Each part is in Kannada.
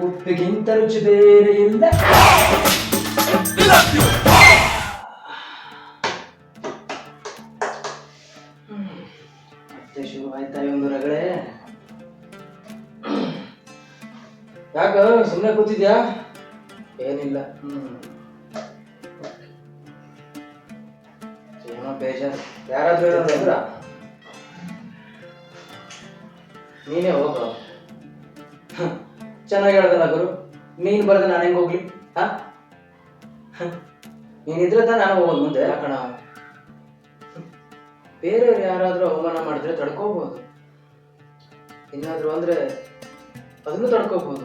ಉಪ್ಪಿಗಿಂತ ರುಚಿ ಬೇರೆ ಇಲ್ಲ. ಮತ್ತೆ ಶುರು ಆಯ್ತಾ ಒಂದು ರಗಳೆ ಯಾಕ ಸುಮ್ಮನೆ ಕೂತಿದ್ಯಾ? ಏನಿಲ್ಲ. ಹ್ಮ್. ಏನೋ ಬೇಜಾರು. ಯಾರಾದ್ರೂ ಏನಾದ್ರು ಅಂದ್ರ ನೀನೇ ಹೋಗು. ಚೆನ್ನಾಗಿ ಹೇಳ್ದಲ್ಲ ಗುರು? ನೀನು ಬರದೆ ನಾನು ಹೆಂಗ್ ಹೋಗ್ಲಿ? ಹಾ? ನೀನಿದ್ರೆ ತಾನೇ ನಾನು ಹೋಗೋದು ಮುಂದೆ. ಯಾಕಣ ಬೇರೆಯವ್ರು ಯಾರಾದ್ರೂ ಅವಮಾನ ಮಾಡಿದ್ರೆ ತಡ್ಕೋಬಹುದು ಇನ್ನಾದ್ರು ಅಂದ್ರೆ ಅದನ್ನು ತಡ್ಕೋಬಹುದು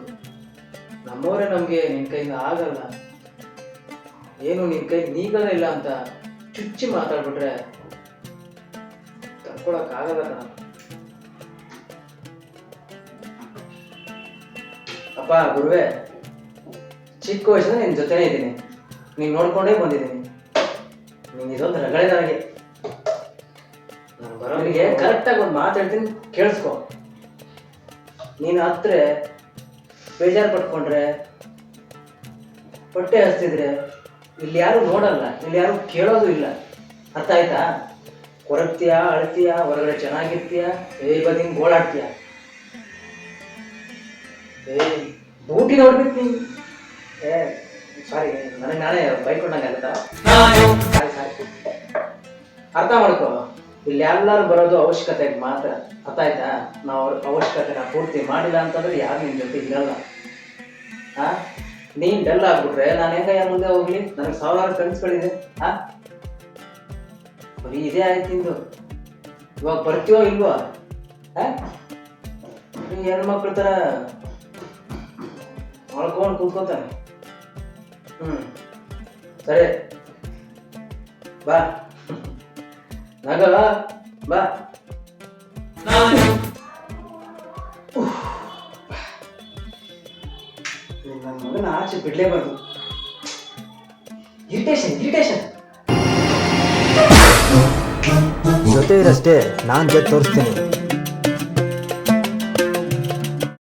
ನಮ್ಮವರೇ ನಮ್ಗೆ ನಿನ್ ಕೈಯಿಂದ ಆಗಲ್ಲ. ಏನು ನಿನ್ ಕೈ ನೀಗಲ್ಲ ಇಲ್ಲ ಅಂತ ಚುಚ್ಚಿ ಮಾತಾಡ್ಬಿಟ್ರೆ ತಡ್ಕೊಳಕ್ ಆಗಲ್ಲ ಕಣ. ಅಪ್ಪ, ಗುರುವೆ, ಚಿಕ್ಕ ವಯಸ್ಸಿಂದ ನಿನ್ ಜೊತೆನೇ ಇದ್ದೀನಿ. ನೀನ್ ನೋಡ್ಕೊಂಡೇ ಬಂದಿದ್ದೀನಿ. ನೀನು ಇದೊಂದು ರಗಳೆ ನನಗೆ. ನಾನು ಬರೋನಿಗೆ ಕರೆಕ್ಟಾಗಿ ಒಂದು ಮಾತು ಹೇಳ್ತೀನಿ, ಕೇಳಿಸ್ಕೊ. ನೀನು ಹತ್ರ ಬೇಜಾರು ಪಟ್ಕೊಂಡ್ರೆ, ಹೊಟ್ಟೆ ಹಸ್ತಿದ್ರೆ ಇಲ್ಲಿ ಯಾರು ನೋಡಲ್ಲ, ಇಲ್ಲಿ ಯಾರು ಕೇಳೋದು ಇಲ್ಲ. ಅರ್ಥ ಆಯ್ತಾ? ಕೊರಗ್ತೀಯಾ, ಅಳ್ತೀಯ, ಹೊರಗಡೆ ಚೆನ್ನಾಗಿರ್ತೀಯ ಏ ಬದಿನ್ ಗೋಳಾಡ್ತೀಯ? ಏ ಬೂಟಿ ನೋಡ್ಬೇಕು ನೀನು. ಏ ಸಾರಿ ನನಗೆ ನಾನೇ ಬೈಕೊಂಡಂಗೆ ಆಗುತ್ತಾ? ಸಾರಿ ಸಾರಿ. ಅರ್ಥ ಮಾಡ್ಕೋ. ಇಲ್ಲಿ ಎಲ್ಲರೂ ಬರೋದು ಅವಶ್ಯಕತೆಗೆ ಮಾತ್ರ. ಅರ್ಥ ಆಯ್ತಾ? ನಾವು ಅವ್ರ ಅವಶ್ಯಕತೆನ ಪೂರ್ತಿ ಮಾಡಿಲ್ಲ ಅಂತಂದ್ರೆ ಯಾರು ನಿನ್ ಜೊತೆ ಇರಲ್ಲ. ಹಾ ನೀನ್ ಡಲ್ ಆಗ್ಬಿಟ್ರೆ ನಾನು ಹೆಂಗ ಮುಂದೆ ಹೋಗ್ಲಿ? ನನಗೆ ಸಾವಿರಾರು ಕನಸುಗಳಿದೆ ಹಾ ಬರೀ ಇದೇ ಆಯ್ತು ಇಂದು ಇವಾಗ ಬರ್ತೀವೋ ಇಲ್ವೋ? ಹಾ ಹೆಣ್ಮಕ್ಳ ತರ ಮಾಡ್ಕೊಂಡು ಕೂತ್ಕೊತಾನೆ. ಹ್ಮ್. ಸರಿ. ಬಾ. ನಗ ಬಾ. ನನ್ನ ಮಗನ ಆಚೆ ಬಿಡ್ಲೇಬಾರ್ದು. ಇರಿಟೇಷನ್ ಇರಿಟೇಷನ್ ಜೊತೆ ಇರಷ್ಟೇ ನಾನು ಜೊತೆ ತೋರಿಸ್ತೀನಿ.